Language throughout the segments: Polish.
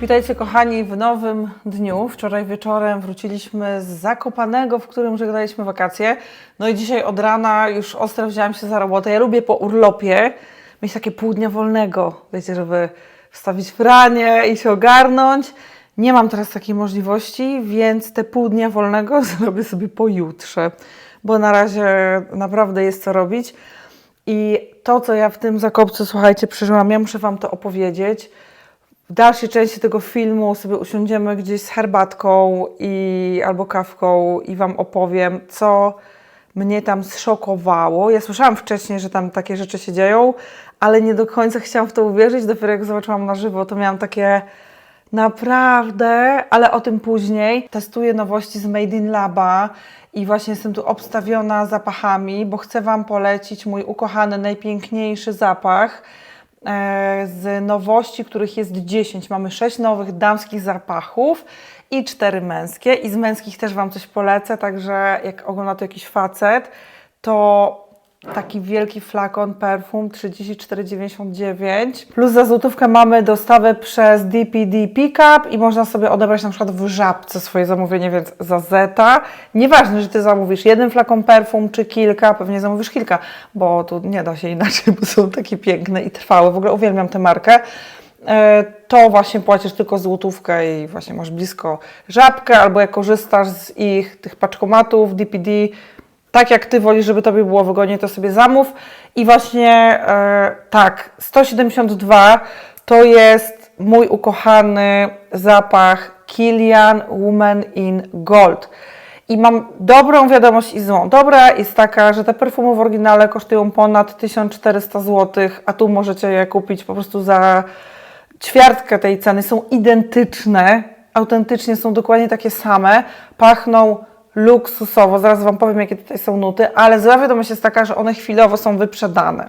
Witajcie kochani w nowym dniu. Wczoraj wieczorem wróciliśmy z Zakopanego, w którym żegnaliśmy wakacje. No i dzisiaj od rana już ostro wzięłam się za robotę. Ja lubię po urlopie mieć takie pół dnia wolnego, wiecie, żeby wstawić pranie i się ogarnąć. Nie mam teraz takiej możliwości, więc te pół dnia wolnego zrobię sobie pojutrze, bo na razie naprawdę jest co robić. I to, co ja w tym zakopcu, słuchajcie, przeżyłam, ja muszę Wam to opowiedzieć. W dalszej części tego filmu sobie usiądziemy gdzieś z herbatką i, albo kawką i Wam opowiem, co mnie tam zszokowało. Ja słyszałam wcześniej, że tam takie rzeczy się dzieją, ale nie do końca chciałam w to uwierzyć. Dopiero jak zobaczyłam na żywo, to miałam takie naprawdę, ale o tym później. Testuję nowości z Made in Laba i właśnie jestem tu obstawiona zapachami, bo chcę Wam polecić mój ukochany, najpiękniejszy zapach z nowości, których jest 10. Mamy 6 nowych damskich zapachów i 4 męskie. I z męskich też Wam coś polecę, także jak ogląda to jakiś facet, to taki wielki flakon perfum 34,99 plus za złotówkę mamy dostawę przez DPD Pickup i można sobie odebrać na przykład w Żabce swoje zamówienie, więc za zeta. Nieważne, że Ty zamówisz jeden flakon perfum czy kilka, pewnie zamówisz kilka, bo tu nie da się inaczej, bo są takie piękne i trwałe. W ogóle uwielbiam tę markę. E, To właśnie płacisz tylko złotówkę i właśnie masz blisko żabkę, albo jak korzystasz z ich tych paczkomatów DPD, tak jak Ty wolisz, żeby Tobie było wygodniej, to sobie zamów. I właśnie e, tak, 172 to jest mój ukochany zapach Kilian Woman in Gold. I mam dobrą wiadomość i złą. Dobra jest taka, że te perfumy w oryginale kosztują ponad 1400 zł, a tu możecie je kupić po prostu za ćwiartkę tej ceny. Są identyczne, autentycznie są dokładnie takie same, pachną luksusowo. Zaraz Wam powiem, jakie tutaj są nuty, ale zła wiadomość jest taka, że one chwilowo są wyprzedane,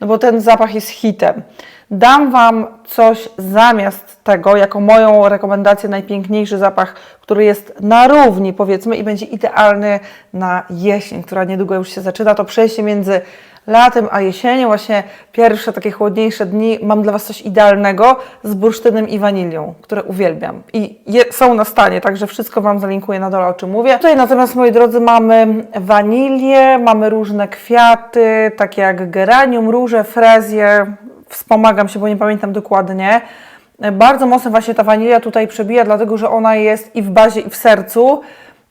no bo ten zapach jest hitem. Dam Wam coś zamiast tego, jako moją rekomendację, najpiękniejszy zapach, który jest na równi, powiedzmy, i będzie idealny na jesień, która niedługo już się zaczyna. To przejście między latem a jesienią, właśnie pierwsze takie chłodniejsze dni, mam dla Was coś idealnego z bursztynem i wanilią, które uwielbiam. I je, są na stanie, także wszystko Wam zalinkuję na dole, o czym mówię. Tutaj natomiast, moi drodzy, mamy wanilię, mamy różne kwiaty, takie jak geranium, róże, frezje. Wspomagam się, bo nie pamiętam dokładnie. Bardzo mocno właśnie ta wanilia tutaj przebija, dlatego że ona jest i w bazie, i w sercu.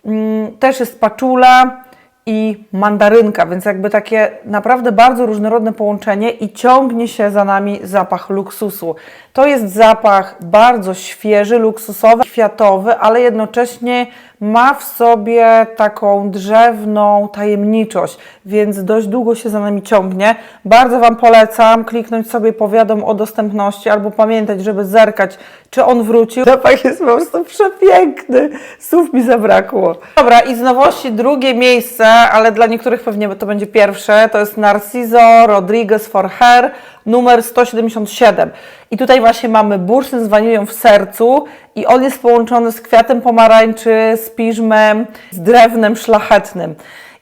Mm, Też jest paczula i mandarynka, więc jakby takie naprawdę bardzo różnorodne połączenie i ciągnie się za nami zapach luksusu. To jest zapach bardzo świeży, luksusowy, kwiatowy, ale jednocześnie ma w sobie taką drzewną tajemniczość, więc dość długo się za nami ciągnie. Bardzo Wam polecam kliknąć sobie powiadom o dostępności albo pamiętać, żeby zerkać, czy on wrócił. Zapach jest po prostu przepiękny. Słów mi zabrakło. Dobra, i z nowości drugie miejsce, ale dla niektórych pewnie to będzie pierwsze, to jest Narciso Rodriguez for Hair numer 177. I tutaj właśnie mamy bursztyn z wanilią w sercu i on jest połączony z kwiatem pomarańczy, z piżmem, z drewnem szlachetnym.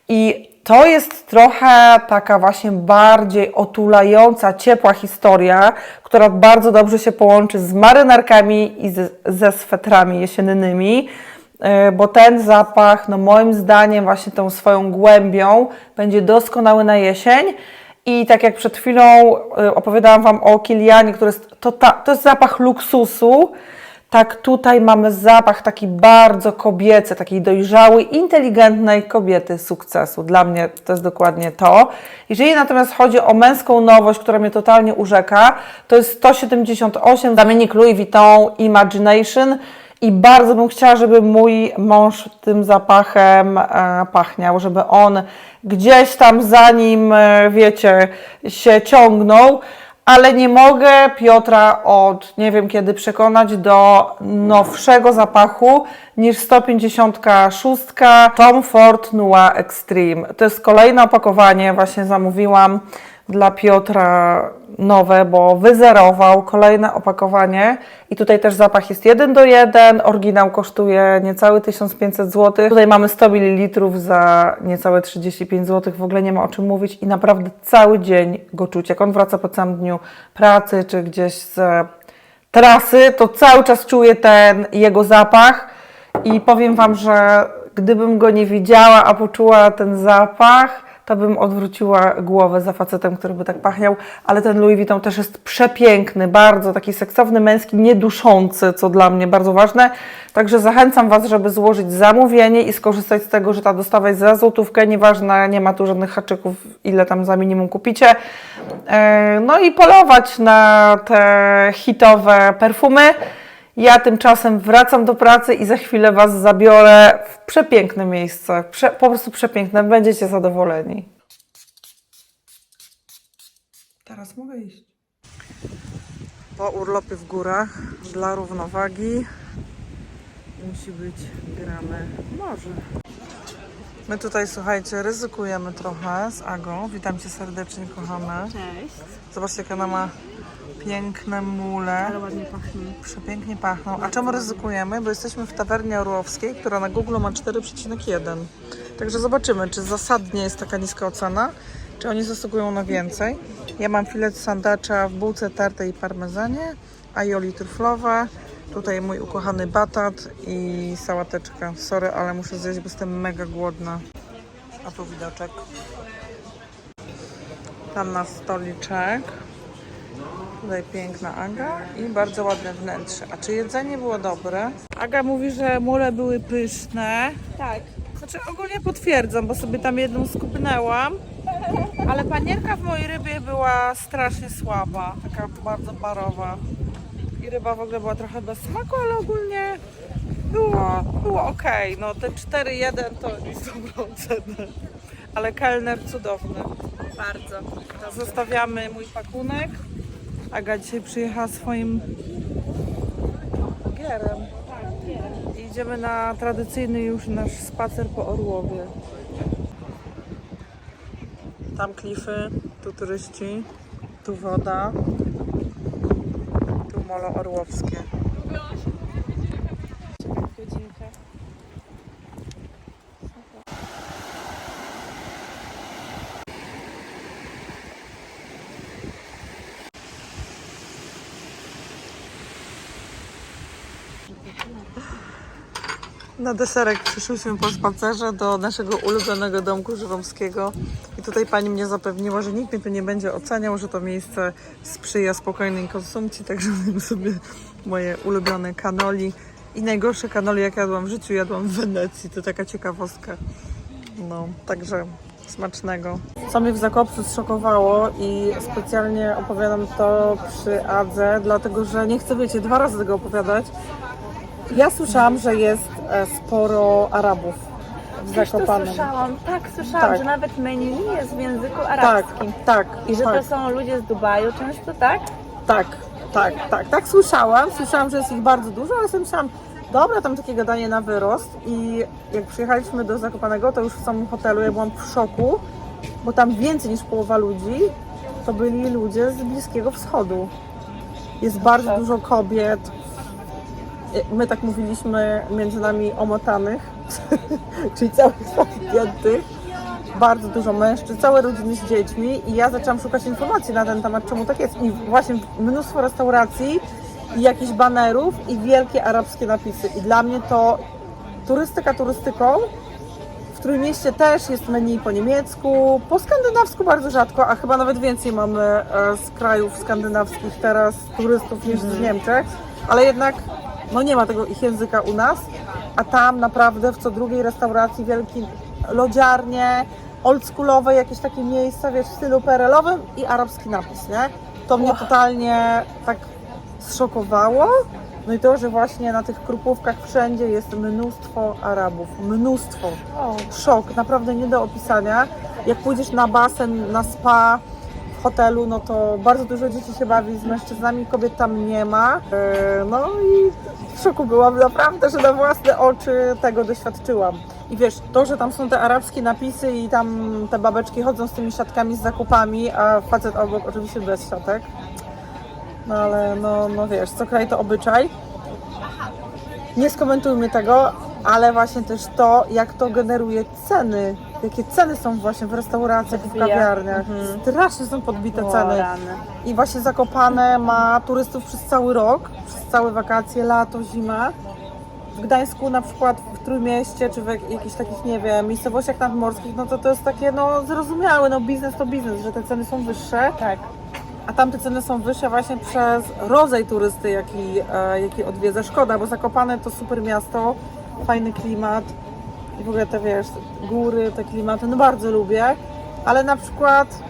I to jest trochę taka właśnie bardziej otulająca, ciepła historia, która bardzo dobrze się połączy z marynarkami i ze, ze swetrami jesiennymi, bo ten zapach, no moim zdaniem, właśnie tą swoją głębią będzie doskonały na jesień. I tak jak przed chwilą e, opowiadałam Wam o Kilianie, który jest, to, ta, to jest zapach luksusu, tak tutaj mamy zapach taki bardzo kobiecy, takiej dojrzałej, inteligentnej kobiety sukcesu. Dla mnie to jest dokładnie to. Jeżeli natomiast chodzi o męską nowość, która mnie totalnie urzeka, to jest 178 Dominique Louis Vuitton Imagination. I bardzo bym chciała, żeby mój mąż tym zapachem e, pachniał, żeby on gdzieś tam za nim, e, wiecie, się ciągnął. ale nie mogę Piotra od nie wiem kiedy przekonać do nowszego zapachu niż 156 Tom Ford Noir Extreme. To jest kolejne opakowanie, właśnie zamówiłam dla Piotra nowe, bo wyzerował kolejne opakowanie i tutaj też zapach jest 1 do 1, oryginał kosztuje niecałe 1500 zł. Tutaj mamy 100 ml za niecałe 35 zł, w ogóle nie ma o czym mówić i naprawdę cały dzień go czuć. Jak on wraca po całym dniu pracy czy gdzieś z trasy, to cały czas czuję ten jego zapach i powiem Wam, że gdybym go nie widziała, a poczuła ten zapach, to bym odwróciła głowę za facetem, który by tak pachniał, ale ten Louis Vuitton też jest przepiękny, bardzo taki seksowny, męski, nieduszący, co dla mnie bardzo ważne. Także zachęcam Was, żeby złożyć zamówienie i skorzystać z tego, że ta dostawa jest za złotówkę, nieważne, nie ma tu żadnych haczyków, ile tam za minimum kupicie. E, No i polować na te hitowe perfumy. Ja tymczasem wracam do pracy i za chwilę Was zabiorę w przepiękne miejsce. Prze, po prostu przepiękne. Będziecie zadowoleni. Teraz mogę iść. Po urlopie w górach dla równowagi musi być gramy morze. My tutaj, słuchajcie, ryzykujemy trochę z Agą. Witam Cię serdecznie, kochane. Cześć, Zobaczcie, jak ona ma piękne mule. ale ładnie. Przepięknie pachną. A czemu ryzykujemy? Bo jesteśmy w tawernie orłowskiej, która na Google ma 4,1. Także zobaczymy, czy zasadnie jest taka niska ocena, czy oni zasługują na więcej. Ja mam filet sandacza w bułce tartej i parmezanie, aioli truflowe, tutaj mój ukochany batat i sałateczka. Sorry, ale muszę zjeść, bo jestem mega głodna. A tu widoczek. Tam na stoliczek. Tutaj piękna Aga i bardzo ładne wnętrze. A czy jedzenie było dobre? Aga mówi, że mule były pyszne. Tak. Znaczy ogólnie potwierdzam, bo sobie tam jedną skupnęłam. Ale panierka w mojej rybie była strasznie słaba, taka bardzo barowa. I ryba w ogóle była trochę bez smaku, ale ogólnie było, było ok. No te 4-1 to jest dobra ocena. Ale kelner cudowny. Bardzo. Zostawiamy mój pakunek. Aga dzisiaj przyjechała swoim gierem. Idziemy na tradycyjny już nasz spacer po Orłowie. Tam klify, tu turyści, tu woda, tu molo orłowskie. Na deserek przyszłyśmy po spacerze do naszego ulubionego domku żyromskiego i tutaj pani mnie zapewniła, że nikt mnie tu nie będzie oceniał, że to miejsce sprzyja spokojnej konsumpcji, także zjem sobie moje ulubione kanoli i najgorsze kanoli jak jadłam w życiu, jadłam w Wenecji, to taka ciekawostka. No, także smacznego. Co mnie w Zakopcu zszokowało i specjalnie opowiadam to przy Adze, dlatego że nie chcę, wiecie, dwa razy tego opowiadać. Ja słyszałam, że jest sporo Arabów w Też to Zakopanem. słyszałam, tak słyszałam, Tak. że nawet menu jest w języku Tak, arabskim. tak. I że tak, to są ludzie z Dubaju często, tak? tak, tak, tak, tak słyszałam. Słyszałam, że jest ich bardzo dużo, ale sobie myślałam, dobra, tam takie gadanie na wyrost. I jak przyjechaliśmy do Zakopanego, to już w samym hotelu ja byłam w szoku, bo tam więcej niż połowa ludzi to byli ludzie z Bliskiego Wschodu. Jest bardzo dużo kobiet. My tak mówiliśmy między nami omotanych, czyli całych zamkniętych. Bardzo dużo mężczyzn, całe rodziny z dziećmi i ja zaczęłam szukać informacji na ten temat, czemu tak jest. I właśnie mnóstwo restauracji i jakichś banerów i wielkie arabskie napisy. I dla mnie to turystyka turystyką, w Trójmieście też jest menu po niemiecku, po skandynawsku bardzo rzadko, a chyba nawet więcej mamy e, z krajów skandynawskich teraz turystów niż z Niemczech, ale jednak no nie ma tego ich języka u nas, a tam naprawdę w co drugiej restauracji wielki lodziarnie, oldschoolowe jakieś takie miejsca, wiesz, w stylu perelowym i arabski napis, nie? To mnie totalnie tak zszokowało. No i to, że właśnie na tych krupówkach wszędzie jest mnóstwo Arabów, mnóstwo. Szok, naprawdę nie do opisania. Jak pójdziesz na basen, na spa, w hotelu, no to bardzo dużo dzieci się bawi z mężczyznami, kobiet tam nie ma. E, No i w szoku byłam naprawdę, że na własne oczy tego doświadczyłam. I wiesz, to, że tam są te arabskie napisy i tam te babeczki chodzą z tymi siatkami z zakupami, a facet obok oczywiście bez siatek. No ale no, no wiesz, co kraj to obyczaj. Nie skomentujmy tego, ale właśnie też to, jak to generuje ceny. Jakie ceny są właśnie w restauracjach, w kawiarniach. Mhm. Strasznie są podbite O, ceny. rany. I właśnie Zakopane ma turystów przez cały rok, przez całe wakacje, lato, zima. W Gdańsku na przykład w Trójmieście, czy w jak- jakichś takich, nie wiem, miejscowościach nadmorskich, no to to jest takie, no zrozumiałe, no biznes to biznes, że te ceny są wyższe, Tak. a tamte ceny są wyższe właśnie przez rodzaj turysty, jaki, e, jaki odwiedza. Szkoda, bo Zakopane to super miasto, fajny klimat i w ogóle te, wiesz, góry, te klimaty, no bardzo lubię, ale na przykład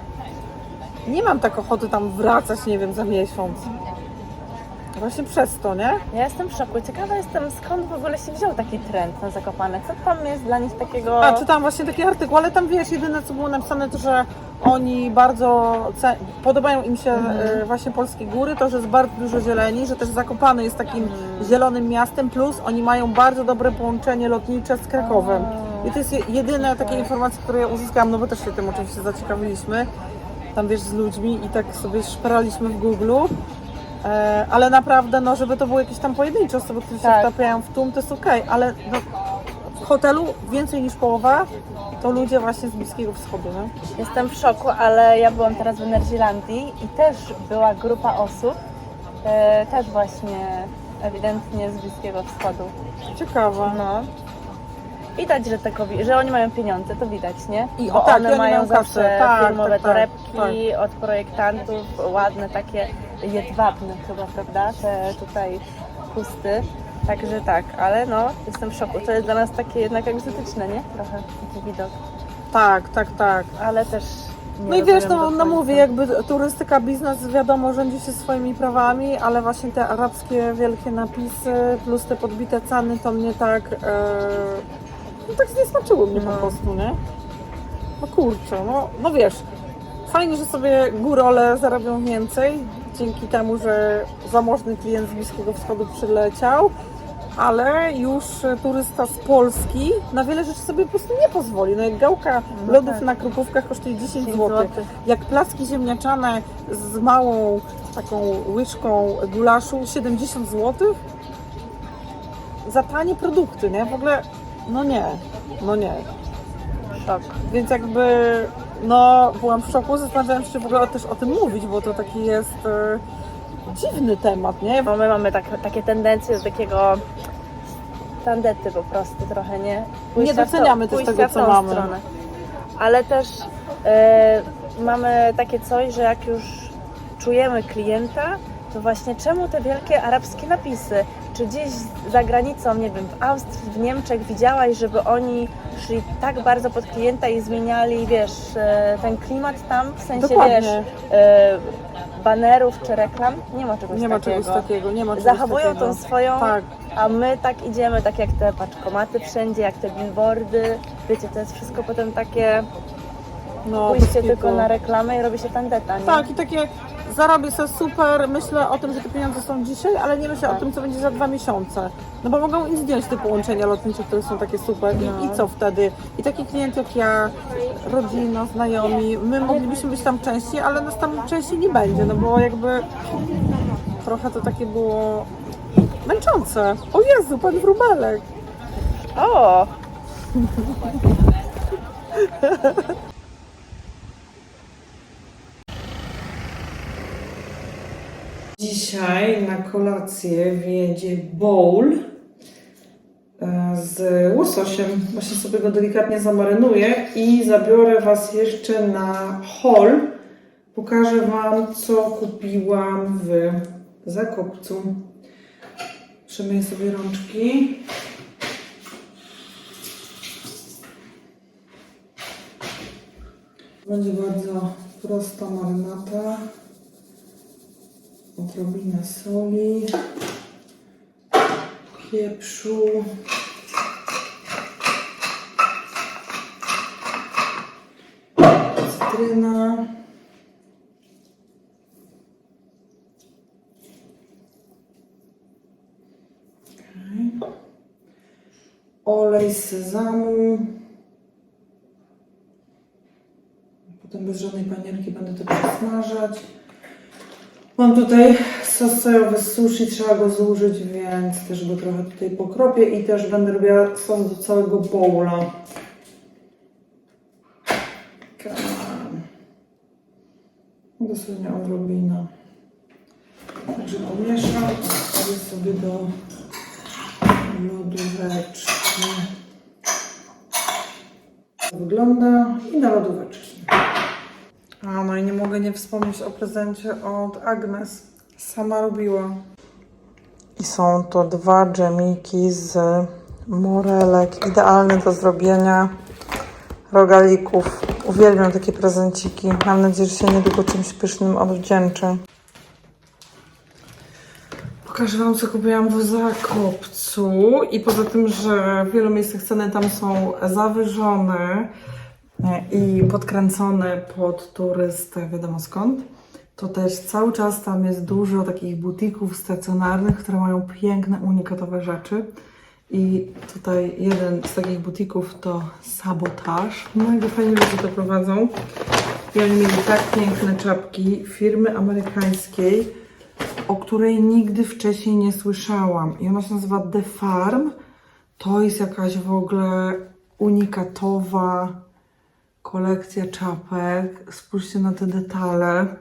nie mam tak ochoty tam wracać, nie wiem, za miesiąc. Właśnie przez to, nie? Ja jestem w szoku. Ciekawa jestem, skąd w ogóle się wziął taki trend na Zakopane. Co tam jest dla nich takiego... A, czytałam właśnie taki artykuł, ale tam wiesz, jedyne co było napisane to, że oni bardzo ce- podobają im się e, właśnie polskie góry, to, że jest bardzo dużo zieleni, że też Zakopane jest takim zielonym miastem, plus oni mają bardzo dobre połączenie lotnicze z Krakowem. I to jest je- jedyne takie informacje, które ja uzyskałam, no bo też się tym oczywiście zaciekawiliśmy, tam wiesz, z ludźmi i tak sobie szperaliśmy w Google. E, ale naprawdę, no, żeby to były jakieś tam pojedyncze osoby, które się Tak. wtapiają w tłum, to jest okej, ale no, w hotelu więcej niż połowa to ludzie właśnie z Bliskiego Wschodu, no? Jestem w szoku, ale ja byłam teraz w Energylandii i też była grupa osób, e, też właśnie ewidentnie z Bliskiego Wschodu. Ciekawe. No. Widać, że te kobiety, że oni mają pieniądze, to widać, nie? I- Bo tak, one i oni mają mają zawsze kasę. Tak, firmowe tak, tak, torebki od projektantów, ładne takie jedwabne chyba, prawda? Te tutaj chusty. Także tak, ale no, jestem w szoku. To jest dla nas takie jednak egzotyczne, nie? Trochę taki widok. Tak, tak, tak. Ale też nie No i wiesz, no, no mówię, jakby turystyka, biznes wiadomo rządzi się swoimi prawami, ale właśnie te arabskie wielkie napisy plus te podbite ceny to mnie tak, e, no tak zniesmaczyły mnie po No. prostu, nie? No kurczę, no, no wiesz, fajnie, że sobie górole zarobią więcej dzięki temu, że zamożny klient z Bliskiego Wschodu przyleciał, ale już turysta z Polski na wiele rzeczy sobie po prostu nie pozwoli. No jak gałka No lodów tak. na krupówkach kosztuje 10 10 zł, złotych. jak placki ziemniaczane z małą taką łyżką gulaszu 70 zł, za tanie produkty, nie? W ogóle, no nie, no nie. Szok. Więc jakby, no, byłam w szoku, zastanawiałam się, czy w ogóle też o tym mówić, bo to taki jest e, dziwny temat, nie? Bo my mamy tak, takie tendencje do takiego tandety po prostu trochę, nie? Nie w doceniamy też pójścia tego, co mamy. Stronę. Ale też e, mamy takie coś, że jak już czujemy klienta, to właśnie czemu te wielkie arabskie napisy? Czy gdzieś za granicą, nie wiem, w Austrii, w Niemczech widziałaś, żeby oni szli tak bardzo pod klienta i zmieniali, wiesz, e, ten klimat tam, w sensie, Dokładnie. wiesz, banerów czy reklam? Nie ma czegoś Nie ma takiego. czegoś takiego, nie ma czegoś Zachowują takiego. tą swoją, Tak. a my tak idziemy, tak jak te paczkomaty wszędzie, jak te billboardy. Wiecie, to jest wszystko potem takie No, pójście tylko na reklamę i robi się tandeta, nie? Tak, i takie zarobię sobie super, myślę o tym, że te pieniądze są dzisiaj, ale nie myślę o tym, co będzie za dwa miesiące. No bo mogą im zdjąć te połączenia lotnicze, które są takie super. I, I co wtedy? I taki klient jak ja, rodzina, znajomi, my moglibyśmy być tam częściej, ale nas tam częściej nie będzie, no bo jakby trochę to takie było męczące. O Jezu, pan wróbelek! O! Dzisiaj na kolację wjedzie bowl e, z łososiem. Właśnie sobie go delikatnie zamarynuję i zabiorę Was jeszcze na haul. Pokażę Wam, co kupiłam w Zakopcu. Przemyję sobie rączki. Będzie bardzo prosta marynata odrobina soli, pieprzu. Cytryna. Olej z sezamu. Potem bez żadnej panierki będę to przesmażać. Mam tutaj sos sojowy z sushi, trzeba go zużyć, więc też go trochę tutaj pokropię i też będę robiła sos do całego bowla. Dosłownie odrobina. Także pomieszam, wstawię sobie do lodóweczki. Tak Wygląda i na lodóweczki. A no i nie mogę nie wspomnieć o prezencie od Agnes. Sama robiła. I są to dwa dżemiki z morelek. Idealne do zrobienia rogalików. Uwielbiam takie prezenciki. Mam nadzieję, że się niedługo czymś pysznym odwdzięczę. Pokażę Wam, co kupiłam w Zakopcu. I poza tym, że w wielu miejscach ceny tam są zawyżone i podkręcone pod turystę, wiadomo skąd, to też cały czas tam jest dużo takich butików stacjonarnych, które mają piękne, unikatowe rzeczy. I tutaj jeden z takich butików to Sabotaż. Mega fajnie ludzie to prowadzą. I oni mieli tak piękne czapki firmy amerykańskiej, o której nigdy wcześniej nie słyszałam. I ona się nazywa The Farm. To jest jakaś w ogóle unikatowa kolekcja czapek. Spójrzcie na te detale.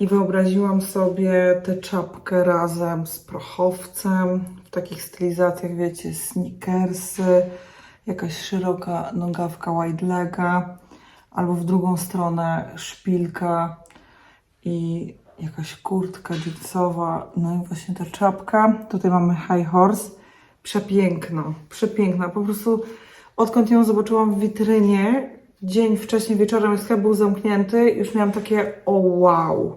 I wyobraziłam sobie tę czapkę razem z prochowcem, w takich stylizacjach, wiecie, sneakersy, jakaś szeroka nogawka wide lega, albo w drugą stronę szpilka i jakaś kurtka jeansowa, no i właśnie ta czapka. Tutaj mamy High Horse. Przepiękna, przepiękna. Po prostu odkąd ją zobaczyłam w witrynie, dzień wcześniej wieczorem, sklep był zamknięty, już miałam takie o wow.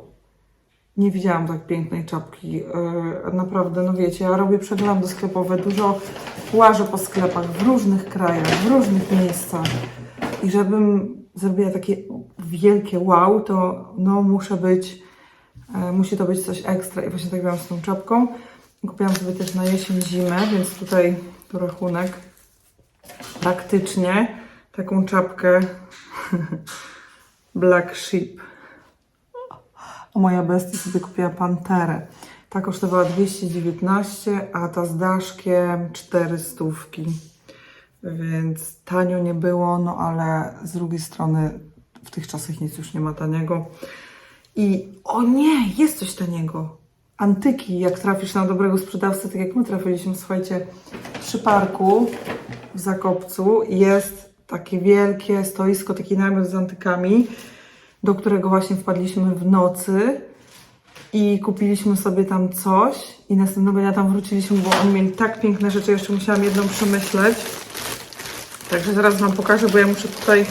Nie widziałam tak pięknej czapki. Yy, naprawdę, no wiecie, ja robię przeglądy sklepowe, dużo łażę po sklepach w różnych krajach, w różnych miejscach. I żebym zrobiła takie wielkie wow, to no muszę być, e, musi to być coś ekstra. I właśnie tak miałam z tą czapką. Kupiłam sobie też na jesień, zimę, więc tutaj tu rachunek. Praktycznie taką czapkę Black Sheep. A moja bestia sobie kupiła Panterę. Ta kosztowała 219, a ta z daszkiem 400. Więc tanio nie było, no ale z drugiej strony w tych czasach nic już nie ma taniego. I o nie, jest coś taniego. Antyki, jak trafisz na dobrego sprzedawcę, tak jak my trafiliśmy, słuchajcie, przy parku w Zakopcu jest takie wielkie stoisko, taki namiot z antykami, do którego właśnie wpadliśmy w nocy i kupiliśmy sobie tam coś i następnego dnia tam wróciliśmy, bo oni mieli tak piękne rzeczy, jeszcze musiałam jedną przemyśleć. Także zaraz Wam pokażę, bo ja muszę tutaj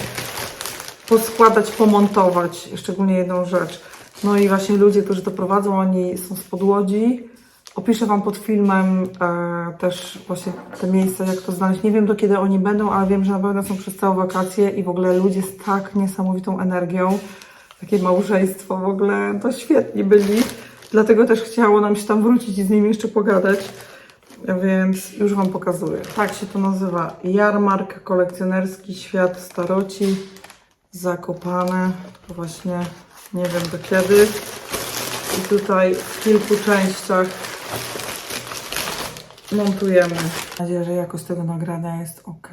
poskładać, pomontować, szczególnie jedną rzecz. No i właśnie ludzie, którzy to prowadzą, oni są z podłodzi. Opiszę Wam pod filmem e, też właśnie te miejsca, jak to znaleźć. Nie wiem do kiedy oni będą, ale wiem, że na pewno są przez całe wakacje i w ogóle ludzie z tak niesamowitą energią. Takie małżeństwo w ogóle, to świetni byli. Dlatego też chciało nam się tam wrócić i z nimi jeszcze pogadać. Więc już Wam pokazuję. Tak się to nazywa. Jarmark kolekcjonerski Świat Staroci. Zakopane. To właśnie nie wiem do kiedy. I tutaj w kilku częściach montujemy. Mam nadzieję, że jakość tego nagrania jest ok.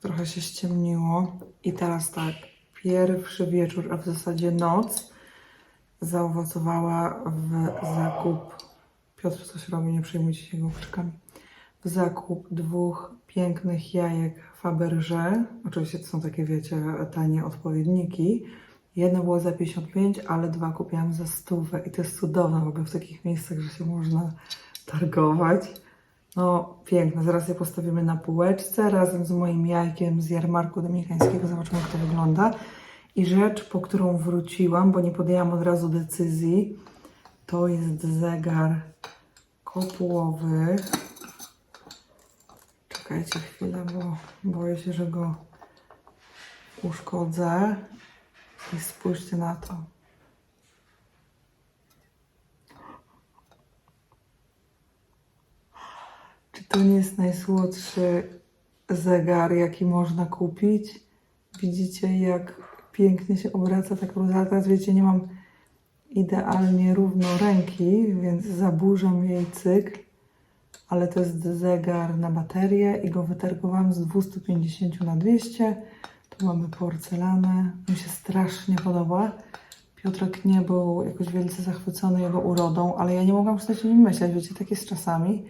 Trochę się ściemniło. I teraz tak, pierwszy wieczór, a w zasadzie noc zaowocowała w zakup. Piotr coś robi, nie przejmujcie się jego. W zakup dwóch pięknych jajek Fabergé. Oczywiście to są takie, wiecie, tanie odpowiedniki. Jedno było za 55, ale dwa kupiłam za stówę i to jest cudowne w ogóle w takich miejscach, że się można targować. No piękne, zaraz je postawimy na półeczce razem z moim jajkiem z jarmarku dominikańskiego. Zobaczymy jak to wygląda. I rzecz, po którą wróciłam, bo nie podjęłam od razu decyzji, to jest zegar kopułowy. Czekajcie chwilę, bo boję się, że go uszkodzę. I spójrzcie na to. Czy to nie jest najsłodszy zegar, jaki można kupić. Widzicie, jak pięknie się obraca tak rura. Teraz wiecie, nie mam idealnie równo ręki, więc zaburzam jej cykl. Ale to jest zegar na baterię i go wytargowałam z 250 na 200. Tu mamy porcelanę. Mi się strasznie podoba. Piotrek nie był jakoś wielce zachwycony jego urodą, ale ja nie mogłam przestać o nim myśleć. Wiecie, tak jest czasami.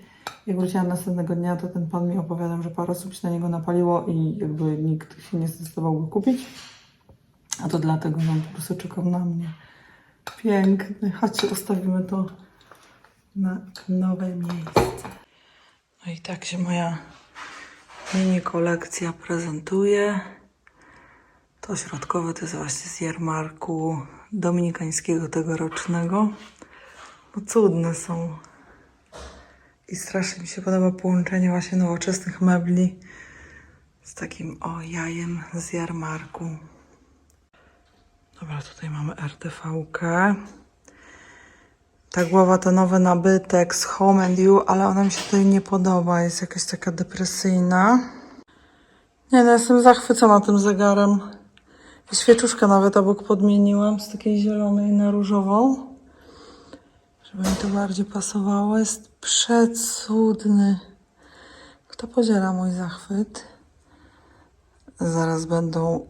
Jak wróciłam następnego dnia, to ten pan mi opowiadał, że parę osób się na niego napaliło i jakby nikt się nie zdecydował go kupić. A to dlatego, że on po prostu czekał na mnie. Piękny. Chodźcie, ustawimy to na nowe miejsce. No i tak się moja mini kolekcja prezentuje. To środkowe to jest właśnie z jarmarku dominikańskiego tegorocznego. No cudne są. I strasznie mi się podoba połączenie właśnie nowoczesnych mebli z takim o jajem z jarmarku. Dobra, tutaj mamy RTV-kę. Ta głowa to nowy nabytek z Home and You, ale ona mi się tutaj nie podoba. Jest jakaś taka depresyjna. Nie no, jestem zachwycona tym zegarem. I świeczuszkę nawet obok podmieniłam z takiej zielonej na różową. Żeby mi to bardziej pasowało. Jest przecudny. Kto podziela mój zachwyt? Zaraz będą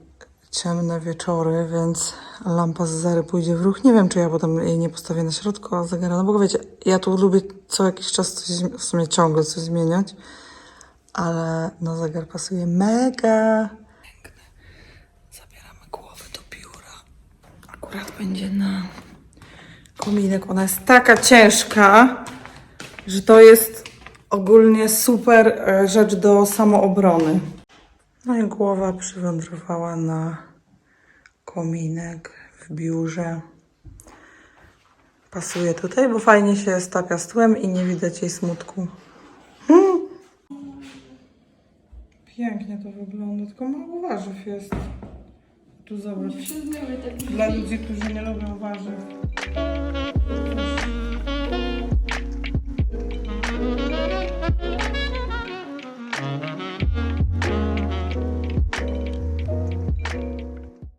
ciemne wieczory, więc lampa z Zary pójdzie w ruch. Nie wiem, czy ja potem jej nie postawię na środku a zegara, no bo wiecie, ja tu lubię co jakiś czas coś, w sumie ciągle coś zmieniać, ale no zegar pasuje mega. Piękny. Zabieramy głowy do biura. Akurat będzie na kominek. Ona jest taka ciężka, że to jest ogólnie super e, rzecz do samoobrony. No i głowa przywędrowała na kominek w biurze. Pasuje tutaj, bo fajnie się stapia z tłem i nie widać jej smutku. Hmm. Pięknie to wygląda, tylko mało warzyw jest. Tu zobacz. Dla ludzi, którzy nie lubią warzyw.